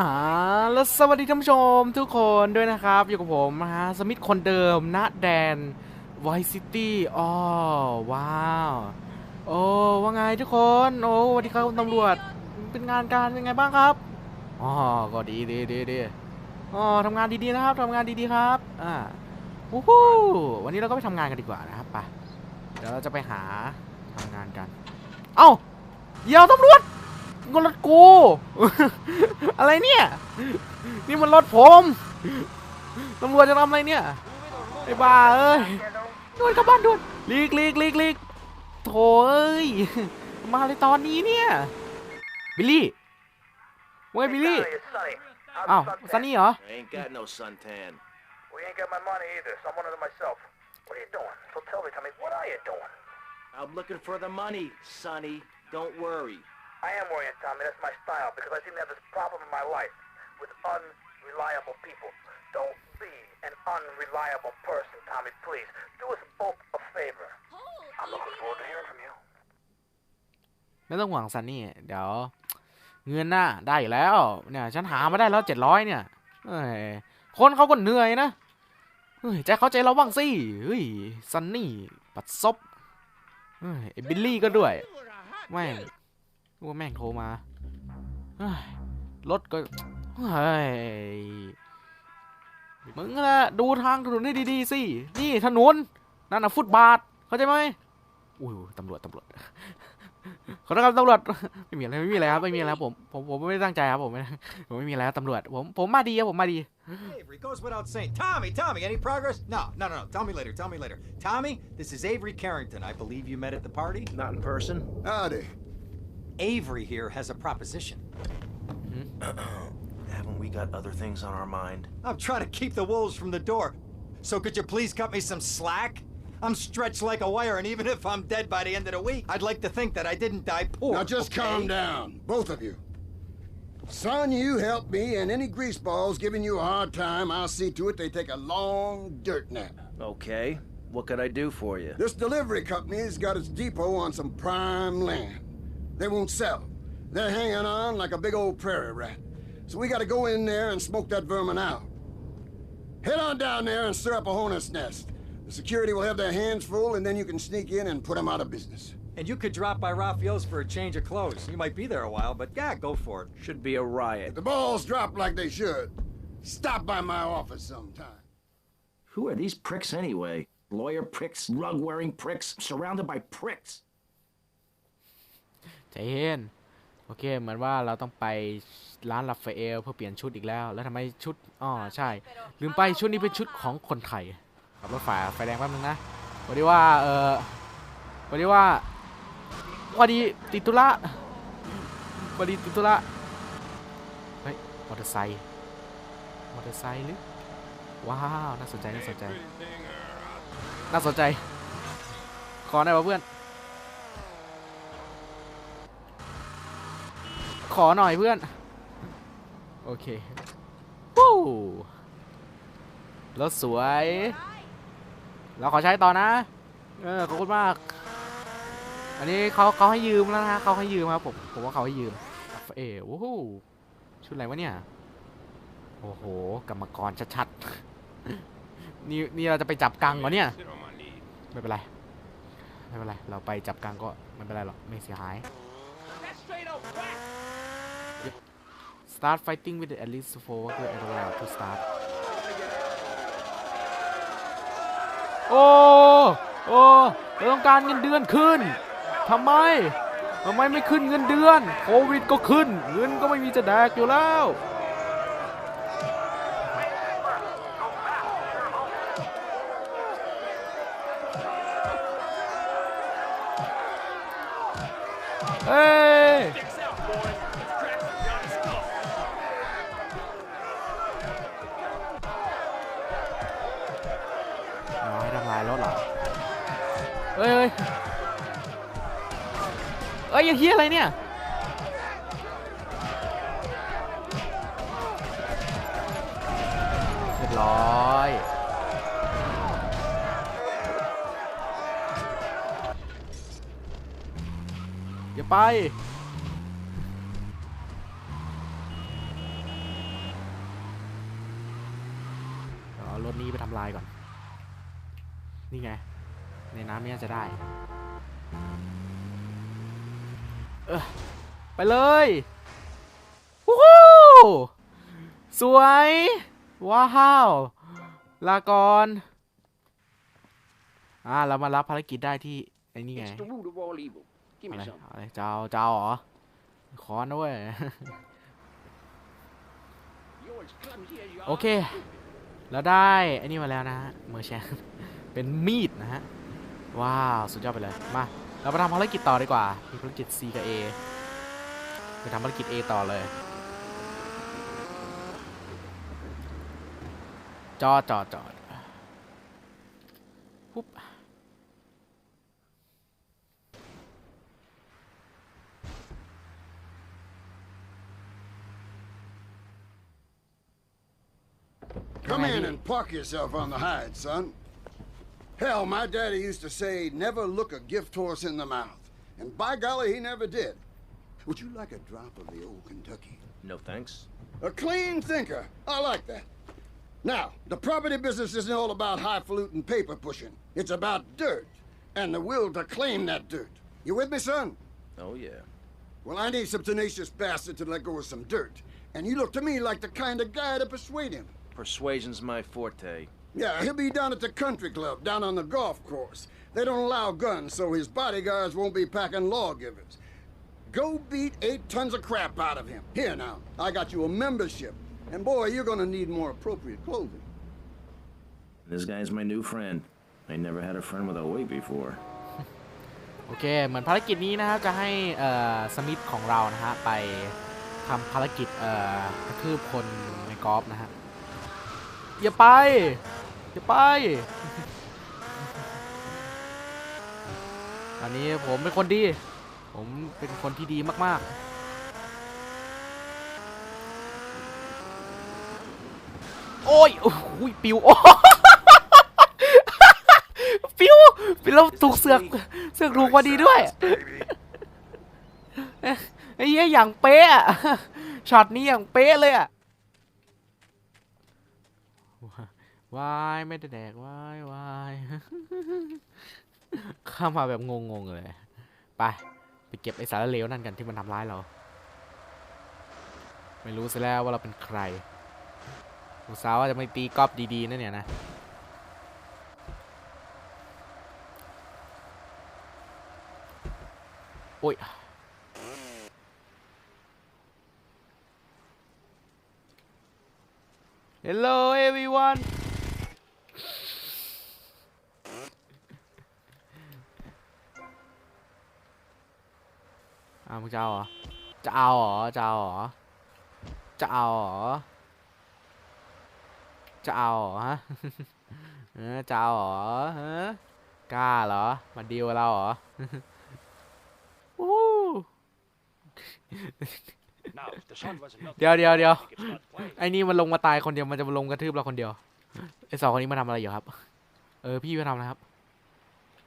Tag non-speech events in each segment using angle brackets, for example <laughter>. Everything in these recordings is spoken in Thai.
อ่าแล้วสวัสดีท่านผู้ชมทุกคนด้วยนะครับ อยู่กับผมฮะสมิธคนเดิมณแดนไวซิตี้อ๋อว้าว โอ้ว่าไงทุกคน โอ้สวัสดีครับคุณตำรวจเป็นงานการเป็นไงบ้างครับอ๋อก็ดีดีดีดีอ๋อทำงานดีๆนะครับทำงานดีๆครับอ่าวู้ฮู้วันนี้เราก็ไปทำงานกันดีกว่านะครับไปเดี๋ยวเราจะไปหาทำงานกัน เอ้าเดี๋ยวตำรวจ ก็รถกู อะไรเนี่ย นี่มันรถผมตำรวจจะทำอะไรเนี่ย ไอ้บ้าเอ้ยด่วนกลับบ้านด่วนลีกลีกลีกลีกโถเอ้ย มาเลยตอนนี้เนี่ย บิลลี่ว่าไงบิลลี่ อ้าวซันนี่เหรอ I ain't got no suntan. We ain't got my money either, so I'm one of them myself. What are you doing? So tell me, tell me, what are you doing? I'm looking for the money, Sonny. Don't worry. I am worrying, Tommy. That's my style because I seem to have this problem in my life with unreliable people. Don't be an unreliable person, Tommy. Please do us both a favor. I'm looking forward to hearing from you. ไม่ต้องห่วงซันนี่เดี๋ยวเงินน่ะได้อยู่แล้วเนี่ยฉันหามาได้แล้วเจ็ดร้อยเนี่ยเอ้ยคนเขาก็เหนื่อยนะเฮ้ยใจเขาใจเราบ้างสิเฮ้ยซันนี่ปัดซบเฮ้ยไอ้บิลลี่ก็ด้วยแม่ง ว่าแม่งโทรมาเฮ้ยรถก็เฮ้ยมึงนะดูทางถนนให้ดีๆสิ นี่ถนน นั่นน่ะฟุตบาท เข้าใจไหมอุ้ยตำรวจตำรวจขอโทษครับตำรวจไม่มีอะไรไม่มีอะไรครับไม่มีอะไรครับผมผมผมไม่ได้ตั้งใจครับผมไม่ผมไม่มีอะไรครับตำรวจผมผมมาดีครับผมมาดี Avery goes without saying. Tommy, Tommy, any progress? No, no, no, no. Tell me later. Tell me later. Tommy, this is Avery Carrington. I believe you met at the party. Not in person. Howdy. Avery here has a proposition. Hmm? <clears throat> Haven't we got other things on our mind? I'm trying to keep the wolves from the door. So could you please cut me some slack? I'm stretched like a wire, and even if I'm dead by the end of the week, I'd like to think that I didn't die poor. Now just okay? calm down, both of you. Son, you help me, and any greaseballs giving you a hard time, I'll see to it they take a long dirt nap. Okay. What could I do for you? This delivery company's got its depot on some prime land. They won't sell. They're hanging on like a big old prairie rat. So we gotta go in there and smoke that vermin out. Head on down there and stir up a hornet's nest. The security will have their hands full, and then you can sneak in and put them out of business. And you could drop by Raphael's for a change of clothes. You might be there a while, but yeah, go for it. Should be a riot. If the balls drop like they should, stop by my office sometime. Who are these pricks anyway? Lawyer pricks, rug wearing pricks, surrounded by pricks. ใจเย็นโอเค เหมือนว่าเราต้องไปร้านลาฟาเอลเพื่อเปลี่ยนชุดอีกแล้ว แล้วทำไมชุดอ๋อใช่ ลืมไปชุดนี้เป็นชุดของคนไทยขับรถฝ่าไฟแดงแป๊บนึงนะพอดีว่าเออพอดีว่าพอดีติดธุระพอดีติดธุระเฮ้ยมอเตอร์ไซค์มอเตอร์ไซค์หรือว้าวน่าสนใจน่าสนใจน่าสนใจขอหน่อยว่ะเพื่อน ขอหน่อยเพื่อน โอเควู้รถสวย เราขอใช้ต่อนะ เออขอบคุณมาก อันนี้เขาเขาให้ยืมแล้วนะเขาให้ยืมครับผมผมว่าเขาให้ยืม เอ๋โอ้โหชุดอะไรวะเนี่ย โอ้โหกรรมกรชัดๆ นี่นี่เราจะไปจับกังเหรอเนี่ย ไม่เป็นไร ไม่เป็นไร เราไปจับกังก็ไม่เป็นไรหรอก ไม่เสียหาย Start fighting with at least four worker area to start โอ้โอ้เราต้องการเงินเดือนขึ้นทำไมทำไมไม่ขึ้นเงินเดือนโควิดก็ขึ้น เงินก็ไม่มีจะแดกอยู่แล้วเฮ้ เฮ้ยเฮ้ยยังเฮียอะไรเนี่ยเสร็จบร้อยอย่าไปเอารถนี้ไปทำลายก่อน นี่ไง ในน้ำเนี้จะได้ เออไปเลยวู้ฮู้สวย ว้าว ลาก่อนอ่า เรามารับภารกิจได้ที่ ไอ้นี่ไง It's the root of all evil. Give อะ me ไร some. อะไรเจ้าเจ้าเหรอขอนะเว้ย You're as clumsy as you โอ are. เคแล้วได้ ไอ้นี่มาแล้วนะฮะเมอร์แชนเป็นมีดนะฮะ ว้าว สุดยอดไปเลย มา เราไปทำภารกิจต่อดีกว่า มีภารกิจ C กับ A ไปทำภารกิจ A ต่อเลย จอดจอดจอดปุ๊บ Come Alrighty. in and park yourself on the hide, son. Hell, my daddy used to say, never look a gift horse in the mouth. And by golly, he never did. Would you like a drop of the old Kentucky? No thanks. A clean thinker. I like that. Now, the property business isn't all about highfalutin paper pushing. It's about dirt and the will to claim that dirt. You with me, son? Oh, yeah. Well, I need some tenacious bastard to let go of some dirt. And you look to me like the kind of guy to persuade him. Persuasion's my forte. Yeah, he'll be down at the country club, down on the golf course. They don't allow guns, so his bodyguards won't be packing lawgivers. Go beat eight tons of crap out of him. Here now, I got you a membership. And boy, you're gonna need more appropriate clothing. This guy's my new friend. I never had a friend with a weight before. <laughs> โอเค เหมือนภารกิจนี้นะครับ จะให้เอ่อสมิธของเรานะฮะ ไปทำภารกิจเอ่อกระทืบคนในกอล์ฟนะฮะ อย่าไป อย่าไป อันนี้ผมเป็นคนดี ผมเป็นคนที่ดีมาก ๆโอ้ยโอ้ยปิว โอ้ปิวปิวแล้วถูกเสือกเสือกถูกพอดีด้วยไอ้เหี้ยอย่างเป๊ะอะช็อตนี้อย่างเป๊ะเลยอะ วายไม่ได้แดกวายวายเข้ามาแบบงงๆเลย ไป ไปเก็บไอสารเลวนั่นกันที่มันทำร้ายเรา ไม่รู้ซะแล้วว่าเราเป็นใครอุตส่าห์ว่าจะไม่ตีกอล์ฟดีๆนั่นเนี่ยนะโอ้ย Hello everyone จะเอาเหรอ จะเอาเหรอ จะเอาเหรอ จะเอาเหรอ จะเอาเหรอฮะเออจะเอาเหรอฮะกล้าเหรอ มาดีลกับเราเหรอวู้ Now, if the sun wasn't melting, เดี๋ยวเดี๋ยวเดี๋ยว we could start playing. ไอ้นี่มันลงมาตายคนเดียวมันจะมาลงกระทืบเราคนเดียวไอ้สองคนนี้มาทำอะไรอยู่ครับ เออพี่มาทำอะไรครับ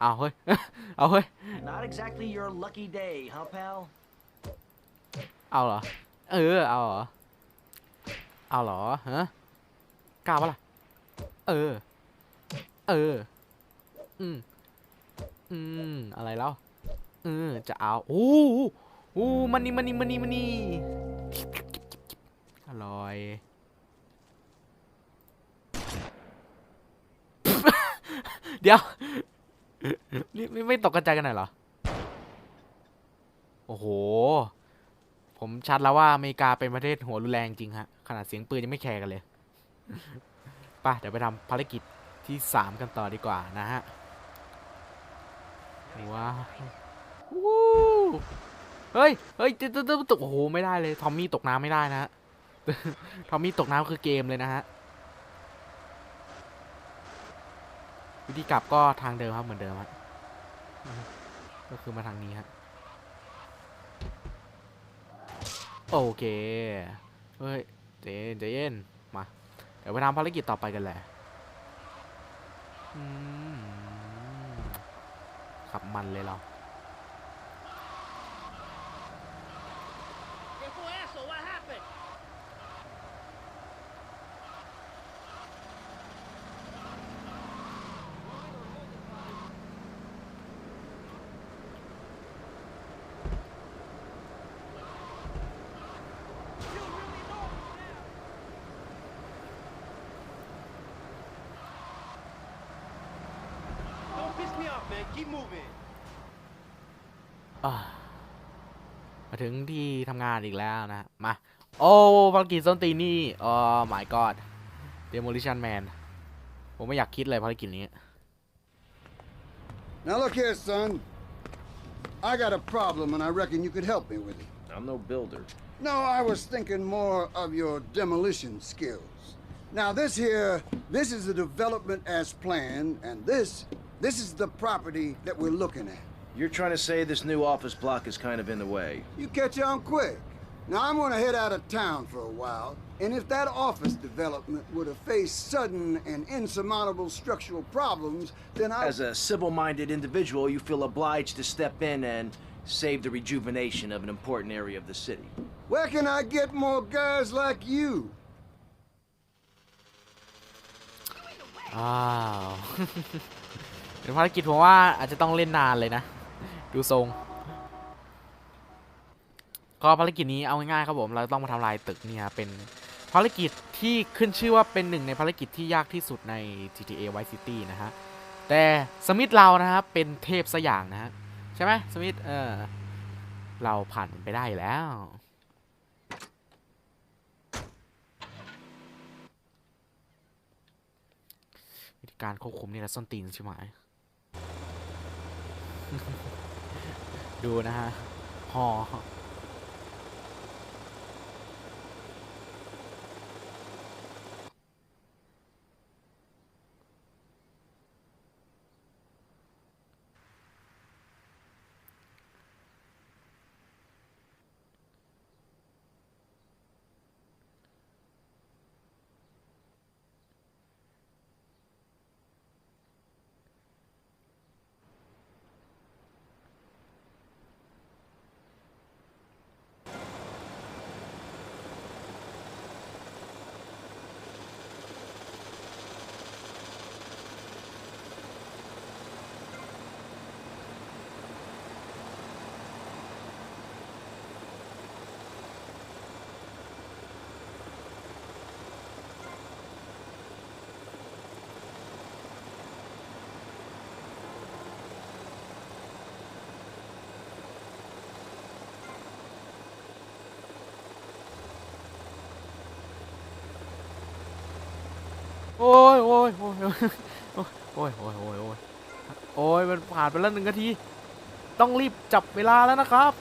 เอาเฮ้ยเอาเฮ้ย Not exactly your lucky day, huh, pal? เอาเหรอ เออ เอาเหรอ เอาเหรอฮะกล้าปะล่ะ เออ เออ อืม อืม อะไรแล้ว เออ จะเอา โอ้โอ้มันนี่มันนี่มันนี่มันนี่อร่อยเดี๋ยวนี่ไม่ไม่ตกกระจายกันหน่อยเหรอ โอ้โห ผมชัดแล้วว่าอเมริกาเป็นประเทศหัวรุนแรงจริงฮะ ขนาดเสียงปืนยังไม่แคร์กันเลยป่ะเดี๋ยวไปทำภารกิจที่ 3 กันต่อดีกว่านะฮะ ว้าวเฮ้ย เฮ้ยตึ๊ดตึ๊ดตึ๊ดตกโอ้โห ไม่ได้เลย ทอมมี่ตกน้ำไม่ได้นะฮะ ทอมมี่ตกน้ำคือเกมเลยนะฮะ วิธีกลับก็ทางเดิมครับเหมือนเดิมฮะก็คือมาทางนี้ฮะ โอเค เฮ้ยเจเย็นเจเย็นมา เดี๋ยวไปทำภารกิจต่อไปกันแหละขับมันเลยเรา Keep moving. อ่ามาถึงที่ทำงานอีกแล้วนะ มา โอ้ภารกิจส้นตีนนี่อ๋อ my god demolition man ผมไม่อยากคิดเลยภารกิจนี้ Now look here, son. I got a problem, and I reckon you could help me with it. I'm no builder. No, I was thinking more of your demolition skills. Now, this here, this is the development as planned, and this, this is the property that we're looking at. You're trying to say this new office block is kind of in the way. You catch on quick. Now, I'm going to head out of town for a while, and if that office development would have faced sudden and insurmountable structural problems, then I... As a civil-minded individual, you feel obliged to step in and save the rejuvenation of an important area of the city. Where can I get more guys like you? Oh. <laughs> เป็นภารกิจผมว่าอาจจะต้องเล่นนานเลยนะ ดูทรง ก็ภารกิจนี้เอาง่ายๆครับผม เราต้องมาทำลายตึกเนี่ยเป็นภารกิจที่ขึ้นชื่อว่าเป็นหนึ่งในภารกิจที่ยากที่สุดใน GTA Vice City นะฮะ แต่สมิธเรานะครับเป็นเทพสอย่างนะฮะ ใช่ไหมสมิธเออเราผ่านไปได้แล้ววิธีการควบคุมนี่แหละส้นตีนใช่ไหม ดูนะฮะหอ โอ้ยโอ้ยโอ้ยโอ้ยโอ้ยโอ้ยโอ้ยโอ้ยมันผ่านไปแล้วหนึ่งนาที ต้องรีบจับเวลาแล้วนะครับ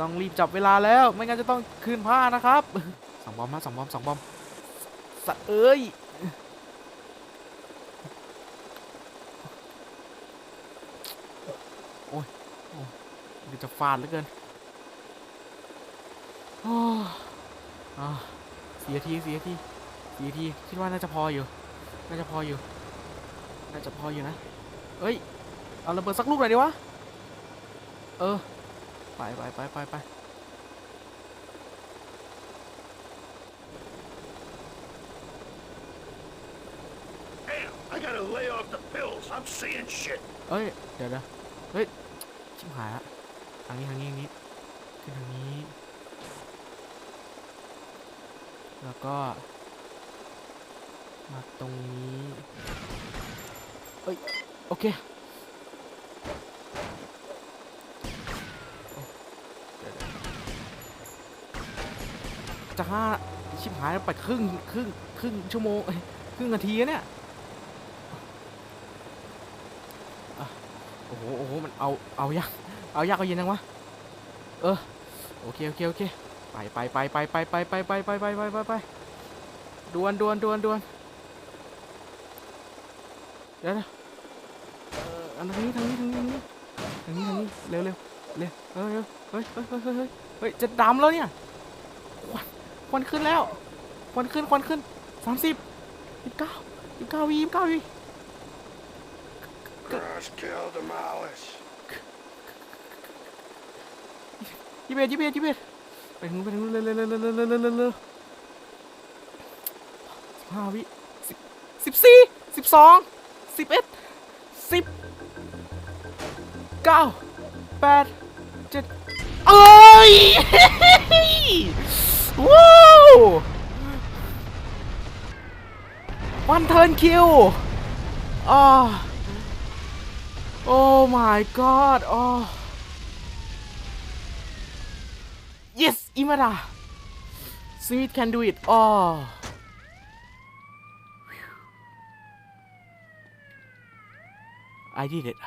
ต้องรีบจับเวลาแล้ว ไม่งั้นจะต้องคืนผ้านะครับสองบอมมาสองบอมสองบอมสัตว์เอ้ยโอ้ยโอ้ยจะฟาดเหลือเกินโอ้ยอ่าเสียทีเสียทีเสียทีคิดว่าน่าจะพออยู่ น่าจะพออยู่ น่าจะพออยู่นะ เอ้ย เอาระเบิดสักลูกหน่อยดิวะ เออ ไปไปไปไปไป Damn, I gotta lay off the pills. I'm seeing shit. เอ้ย เดี๋ยวเดี๋ยวเฮ้ย ชิบหายละทางนี้ทางนี้ทางนี้ขึ้นทางนี้ แล้วก็ มาตรงนี้เอ้ย โอเคจะห้าชิบหายแล้วไปครึ่งครึ่งครึ่งชั่วโมงครึ่งนาทีแล้วเนี่ยโอ้โหโอ้โหมันเอาเอายากเอายากเอาเย็นจังวะเออโอเคโอเคโอเค ไปไปไปไปไปไปไปไปไปไปไปไปไปดวนดวนดวนดวนเดี๋ยวนะเอออันทางนี้ทางนี้ทางนี้ทางนี้ทางนี้เร็วเร็วเร็วเออเร็วเฮ้ยเฮ้ยเฮ้ยเฮ้ยเฮ้ยเฮ้ยจะดำแล้วเนี่ยควันควันขึ้นแล้วควันขึ้นควันขึ้นสามสิบยี่สิบเก้ายี่สิบเก้าวียี่สิบเก้าวี Crush, kill, demolish. ยี่สิบเอ็ดยี่สิบเอ็ดยี่สิบเอ็ด ไปถึงไปถึงเร็วเร็วเร็วเร็วเร็วเร็วเร็วเร็วเร็วสิบห้าวิสิบสิบสี่สิบสองสิบเอ็ดสิบเก้าแปดเจ็ดเอ้ยว้าววันเทิร์นคิวอ๋อโอ้ my god อ๋อ อิมาดา Smith can do it อ๋อ I did it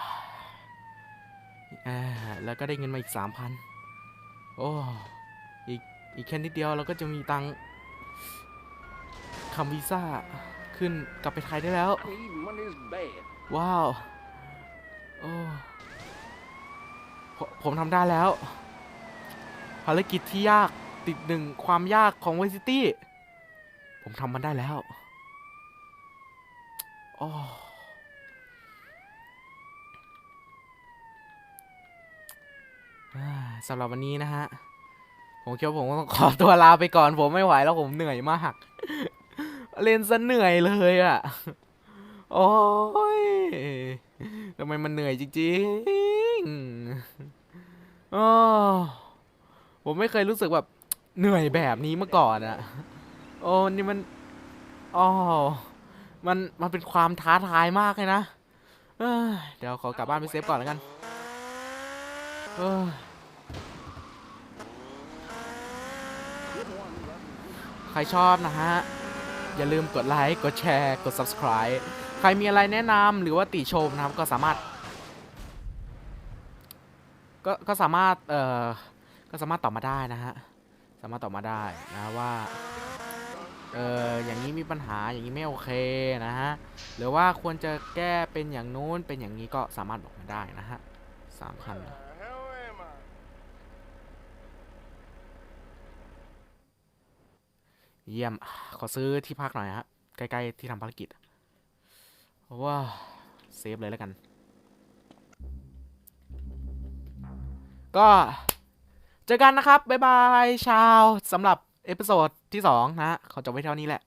อ่าแล้วก็ได้เงินมาอีก3,000โอ้อีกอีกแค่นิดเดียวเราก็จะมีตังค์ทำวีซ่าขึ้นกลับไปไทยได้แล้ว ว้าว โอ้ ผมทำได้แล้ว ภารกิจที่ยากติดหนึ่งความยากของไวซิตี้ ผมทำมันได้แล้วโอ้อ่าสำหรับวันนี้นะฮะ ผมคิดว่าผมต้องขอตัวลาไปก่อน ผมไม่ไหวแล้วผมเหนื่อยมาก เล่นซะเหนื่อยเลยอะ่ะ โอ้ยทำไมมันเหนื่อยจริงๆอ๋อ ผมไม่เคยรู้สึกแบบเหนื่อยแบบนี้มาก่อนอะโอ้นี่มันอ๋อมันมันเป็นความท้าทายมากเลยนะเเดี๋ยวขอกลับบ้านไปเซฟก่อนแล้วกันใครชอบนะฮะ อย่าลืมกดไลค์ กดแชร์ กด subscribe ใครมีอะไรแนะนำหรือว่าติชมนะครับ ก็สามารถ ก็ก็สามารถ เอ่อ ก็สามารถตอบมาได้นะฮะ สามารถตอบมาได้นะว่า เอออย่างนี้มีปัญหาอย่างนี้ไม่โอเคนะฮะ หรือว่าควรจะแก้เป็นอย่างนู้นเป็นอย่างนี้ก็สามารถบอกมาได้นะฮะสามพันเยี่ยม ขอซื้อที่พักหน่อยฮะ ใกล้ๆที่ทำภารกิจว่าเซฟเลยแล้วกัน ก็ เจอกันนะครับ บ๊ายบาย ชาวสำหรับเอพิโซดที่ 2 นะเขอจบไว้เท่านี้แหละ